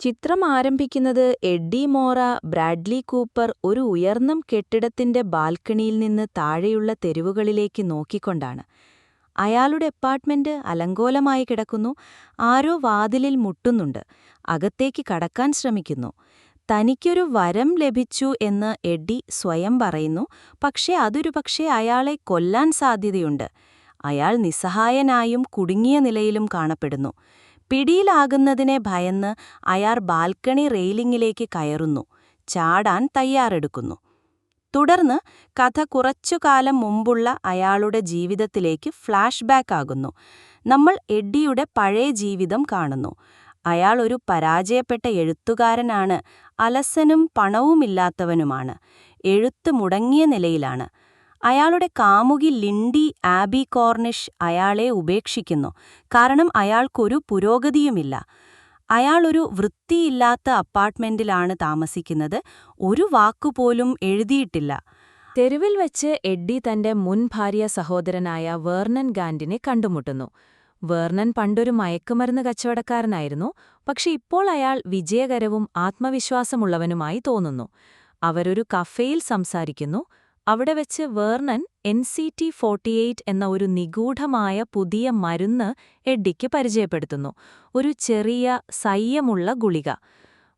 ചിത്രം ആരംഭിക്കുന്നത് eddy Vora Bradley Cooper ഒരു ഉയർന്ന കെട്ടിടത്തിന്റെ ബാൽക്കണിയിൽ നിന്ന് താഴെയുള്ള തെരുവുകളിലേക്ക് നോക്കിക്കൊണ്ടാണ്. അയാളുടെ അപ്പാർട്ട്മെന്റ് അലങ്കോലമായി കിടക്കുന്നു ആരോ വാതിലിൽ മുട്ടുന്നുണ്ട് അകത്തേക്ക് കടക്കാൻ ശ്രമിക്കുന്നു. തനിക്കൊരു വരം ലഭിച്ചു എന്ന് എഡ്ഡി സ്വയം പറയുന്നു പക്ഷേ അതൊരു പക്ഷേ അയാളെ കൊല്ലാൻ സാധ്യതയുണ്ട്. അയാൾ നിസ്സഹായനായും കുടുങ്ങിയ നിലയിലും കാണപ്പെടുന്നു. പിടിയിലാകുന്നതിനെ ഭയന്ന് അയാൾ ബാൽക്കണി റെയിലിങ്ങിലേക്ക് കയറുന്നു. ചാടാൻ തയ്യാറെടുക്കുന്നു. തുടർന്ന് കഥ കുറച്ചുകാലം മുമ്പുള്ള അയാളുടെ ജീവിതത്തിലേക്ക് ഫ്ലാഷ് ബാക്ക് ആകുന്നു. നമ്മൾ എഡ്ഡിയുടെ പഴയ ജീവിതം കാണുന്നു. അയാൾ ഒരു പരാജയപ്പെട്ട എഴുത്തുകാരനാണ്. അലസനും പണവുമില്ലാത്തവനുമാണ്. എഴുത്ത് മുടങ്ങിയ നിലയിലാണ്. അയാളുടെ കാമുകി ലിൻഡി ആബി കോർണിഷ് അയാളെ ഉപേക്ഷിക്കുന്നു. കാരണം അയാൾക്കൊരു പുരോഗതിയുമില്ല. അയാളൊരു വൃത്തിയില്ലാത്ത അപ്പാർട്ട്മെന്റിലാണ് താമസിക്കുന്നത്. ഒരു വാക്കുപോലും എഴുതിയിട്ടില്ല. തെരുവിൽ വച്ച് എഡ്ഡി തന്റെ മുൻ ഭാര്യ സഹോദരനായ വേർണൻ ഗാൻഡിനെ കണ്ടുമുട്ടുന്നു. വേർണൻ പണ്ടൊരു മയക്കുമരുന്ന് കച്ചവടക്കാരനായിരുന്നു. പക്ഷെ ഇപ്പോൾ അയാൾ വിജയകരവും ആത്മവിശ്വാസമുള്ളവനുമായി തോന്നുന്നു. അവരൊരു കഫേയിൽ സംസാരിക്കുന്നു. അവിടെ വെച്ച് Vernon N C T forty eight എന്ന ഒരു നിഗൂഢമായ പുതിയ മരുന്ന് എഡ്ഡിക്ക് പരിചയപ്പെടുത്തുന്നു. ഒരു ചെറിയ സയ്യമുള്ള ഗുളിക.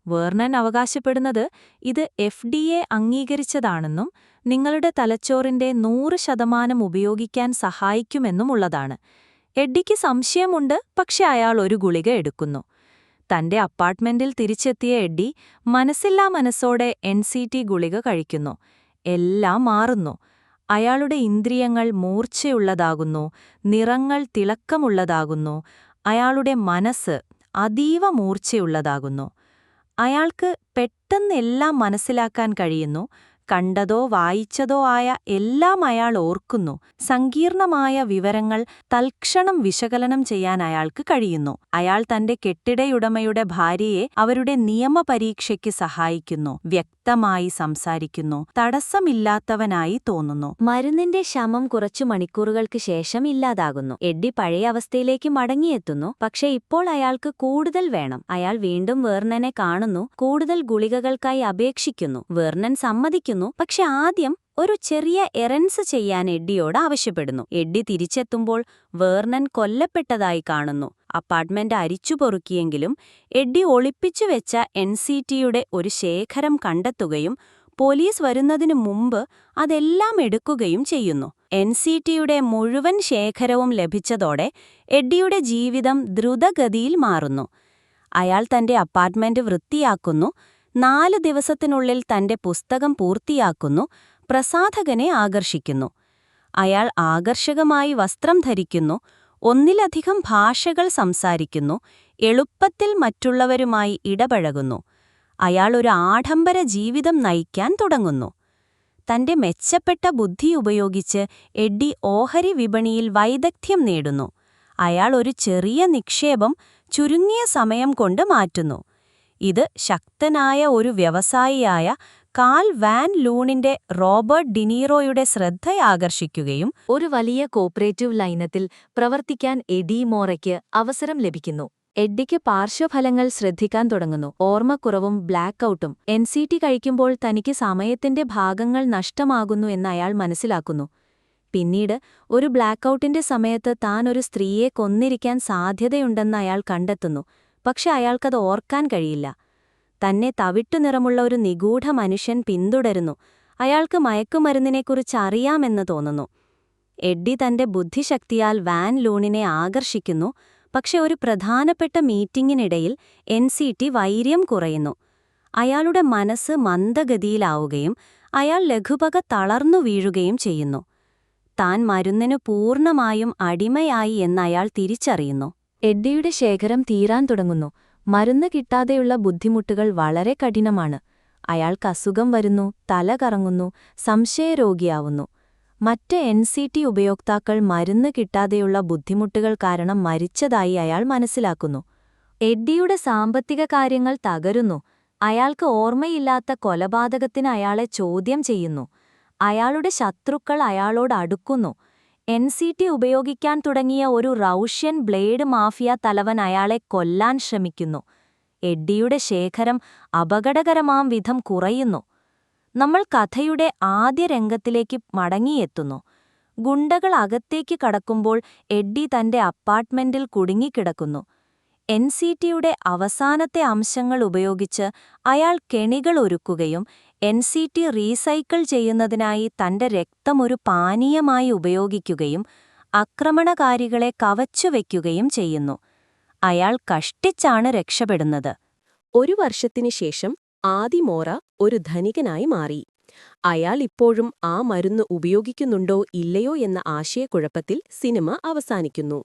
വേർണൻ അവകാശപ്പെടുന്നത് ഇത് എഫ് ഡി എ അംഗീകരിച്ചതാണെന്നും നിങ്ങളുടെ തലച്ചോറിന്റെ നൂറ് ശതമാനം ഉപയോഗിക്കാൻ സഹായിക്കുമെന്നുമുള്ളതാണ് എഡ്ഡിക്ക് സംശയമുണ്ട് പക്ഷെ അയാൾ ഒരു ഗുളിക എടുക്കുന്നു. തന്റെ അപ്പാർട്ട്മെന്റിൽ തിരിച്ചെത്തിയ എഡ്ഡി മനസ്സില്ലാ മനസ്സോടെ എൻ ഗുളിക കഴിക്കുന്നു. എല്ലാം മാറുന്നു. അയാളുടെ ഇന്ദ്രിയങ്ങൾ മൂർച്ചയുള്ളതാകുന്നു നിറങ്ങൾ തിളക്കമുള്ളതാകുന്നു അയാളുടെ മനസ്സ് അതീവ മൂർച്ചയുള്ളതാകുന്നു. അയാൾക്ക് പെട്ടെന്നെല്ലാം മനസ്സിലാക്കാൻ കഴിയുന്നു കണ്ടതോ വായിച്ചതോ ആയ എല്ലാം അയാൾ ഓർക്കുന്നു. സങ്കീർണമായ വിവരങ്ങൾ തൽക്ഷണം വിശകലനം ചെയ്യാൻ അയാൾക്ക് കഴിയുന്നു. അയാൾ തന്റെ കെട്ടിടയുടമയുടെ ഭാര്യയെ അവരുടെ നിയമപരീക്ഷയ്ക്ക് സഹായിക്കുന്നു. വ്യക്തമായി സംസാരിക്കുന്നു. തടസ്സമില്ലാത്തവനായി തോന്നുന്നു. മരുന്നിന്റെ ശമം കുറച്ചു മണിക്കൂറുകൾക്ക് ശേഷം ഇല്ലാതാകുന്നു. എഡ്ഡി പഴയ അവസ്ഥയിലേക്ക് മടങ്ങിയെത്തുന്നു. പക്ഷെ ഇപ്പോൾ അയാൾക്ക് കൂടുതൽ വേണം. അയാൾ വീണ്ടും വേർണനെ കാണുന്നു. കൂടുതൽ ഗുളികകൾക്കായി അപേക്ഷിക്കുന്നു. വേർണൻ സമ്മതിക്കുന്നു. പക്ഷെ ആദ്യം ഒരു ചെറിയ എറൻസ് ചെയ്യാൻ എഡ്ഡിയോട് ആവശ്യപ്പെടുന്നു. എഡ്ഡി തിരിച്ചെത്തുമ്പോൾ വേർണൻ കൊല്ലപ്പെട്ടതായി കാണുന്നു. അപ്പാർട്ട്മെന്റ് അരിച്ചുപൊറുക്കിയെങ്കിലും എഡ്ഡി ഒളിപ്പിച്ചു വെച്ച എൻ സി ടിയുടെ ഒരു ശേഖരം കണ്ടെത്തുകയും പോലീസ് വരുന്നതിനു മുമ്പ് അതെല്ലാം എടുക്കുകയും ചെയ്യുന്നു. എൻ സി ടിയുടെ മുഴുവൻ ശേഖരവും ലഭിച്ചതോടെ എഡ്ഡിയുടെ ജീവിതം ദ്രുതഗതിയിൽ മാറുന്നു. അയാൾ തന്റെ അപ്പാർട്ട്മെന്റ് വൃത്തിയാക്കുന്നു. നാല് ദിവസത്തിനുള്ളിൽ തന്റെ പുസ്തകം പൂർത്തിയാക്കുന്നു. പ്രസാധകനെ ആകർഷിക്കുന്നു. അയാൾ ആകർഷകമായി വസ്ത്രം ധരിക്കുന്നു ഒന്നിലധികം ഭാഷകൾ സംസാരിക്കുന്നു എളുപ്പത്തിൽ മറ്റുള്ളവരുമായി ഇടപഴകുന്നു. അയാൾ ഒരു ആഡംബര ജീവിതം നയിക്കാൻ തുടങ്ങുന്നു. തന്റെ മെച്ചപ്പെട്ട ബുദ്ധി ഉപയോഗിച്ച് എഡ്ഡി ഓഹരി വിപണിയിൽ വൈദഗ്ധ്യം നേടുന്നു. അയാൾ ഒരു ചെറിയ നിക്ഷേപം ചുരുങ്ങിയ സമയം കൊണ്ട് മാറ്റുന്നു. ഇത് ശക്തനായ ഒരു വ്യവസായിയായ കാൽ വാൻ ലൂണിന്റെ റോബർട്ട് ഡിനീറോയുടെ ശ്രദ്ധയാകർഷിക്കുകയും ഒരു വലിയ കോപ്പറേറ്റീവ് ലൈനത്തിൽ പ്രവർത്തിക്കാൻ എഡി മോറയ്ക്ക് അവസരം ലഭിക്കുന്നു. എഡ്ഡിക്ക് പാർശ്വഫലങ്ങൾ ശ്രദ്ധിക്കാൻ തുടങ്ങുന്നു. ഓർമ്മക്കുറവും ബ്ലാക്ക് ഔട്ടും എൻ സി ടി കഴിക്കുമ്പോൾ തനിക്ക് സമയത്തിന്റെ ഭാഗങ്ങൾ നഷ്ടമാകുന്നു എന്ന് അയാൾ മനസ്സിലാക്കുന്നു. പിന്നീട് ഒരു ബ്ലാക്ക് ഔട്ടിന്റെ സമയത്ത് താൻ ഒരു സ്ത്രീയെ കൊന്നിരിക്കാൻ സാധ്യതയുണ്ടെന്ന് അയാൾ കണ്ടെത്തുന്നു. പക്ഷെ അയാൾക്കത് ഓർക്കാൻ കഴിയില്ല. തന്നെ തവിട്ടുനിറമുള്ള ഒരു നിഗൂഢ മനുഷ്യൻ പിന്തുടരുന്നു. അയാൾക്ക് മയക്കുമരുന്നിനെക്കുറിച്ച് അറിയാമെന്ന് തോന്നുന്നു. എഡ്ഡി തന്റെ ബുദ്ധിശക്തിയാൽ വാൻ ലൂണിനെ ആകർഷിക്കുന്നു. പക്ഷെ ഒരു പ്രധാനപ്പെട്ട മീറ്റിംഗിനിടയിൽ എൻ സി ടി വൈര്യം കുറയുന്നു. അയാളുടെ മനസ്സ് മന്ദഗതിയിലാവുകയും അയാൾ ലഘുപക തളർന്നു വീഴുകയും ചെയ്യുന്നു. താൻ മരുന്നിനു പൂർണമായും അടിമയായി എന്നയാൾ തിരിച്ചറിയുന്നു. എഡ്ഡിയുടെ ശേഖരം തീരാൻ തുടങ്ങുന്നു. മരുന്ന് കിട്ടാതെയുള്ള ബുദ്ധിമുട്ടുകൾ വളരെ കഠിനമാണ്. അയാൾക്ക് അസുഖം വരുന്നു തല കറങ്ങുന്നു സംശയരോഗിയാവുന്നു. മറ്റ് എൻ സി ടി ഉപയോക്താക്കൾ മരുന്ന് കിട്ടാതെയുള്ള ബുദ്ധിമുട്ടുകൾ കാരണം മരിച്ചതായി അയാൾ മനസ്സിലാക്കുന്നു. എഡ്ഡിയുടെ സാമ്പത്തിക കാര്യങ്ങൾ തകരുന്നു. അയാൾക്ക് ഓർമ്മയില്ലാത്ത കൊലപാതകത്തിന് അയാളെ ചോദ്യം ചെയ്യുന്നു. അയാളുടെ ശത്രുക്കൾ അയാളോട് അടുക്കുന്നു. എൻ സി ടി ഉപയോഗിക്കാൻ തുടങ്ങിയ ഒരു റൗഷ്യൻ ബ്ലേഡ് മാഫിയ തലവൻ അയാളെ കൊല്ലാൻ ശ്രമിക്കുന്നു. എഡ്ഡിയുടെ ശേഖരം അപകടകരമാം വിധം കുറയുന്നു. നമ്മൾ കഥയുടെ ആദ്യ രംഗത്തിലേക്ക് മടങ്ങിയെത്തുന്നു. ഗുണ്ടകൾ അകത്തേക്ക് കടക്കുമ്പോൾ എഡ്ഡി തന്റെ അപ്പാർട്ട്മെന്റിൽ കുടുങ്ങിക്കിടക്കുന്നു. എൻ സി ടിയുടെ അവസാനത്തെ അംശങ്ങൾ ഉപയോഗിച്ച് അയാൾ കെണികൾ ഒരുക്കുകയും എൻ സി ടി റീസൈക്കിൾ ചെയ്യുന്നതിനായി തന്റെ രക്തം ഒരു പാനീയമായി ഉപയോഗിക്കുകയും ആക്രമണകാരികളെ കവച്ചുവെക്കുകയും ചെയ്യുന്നു. അയാൾ കഷ്ടിച്ചാണ് രക്ഷപ്പെടുന്നത്. ഒരു വർഷത്തിനു ശേഷം ആദിമോറ ഒരു ധനികനായി മാറി. അയാൾ ഇപ്പോഴും ആ മരുന്ന് ഉപയോഗിക്കുന്നുണ്ടോ ഇല്ലയോ എന്ന ആശയക്കുഴപ്പത്തിൽ സിനിമ അവസാനിക്കുന്നു.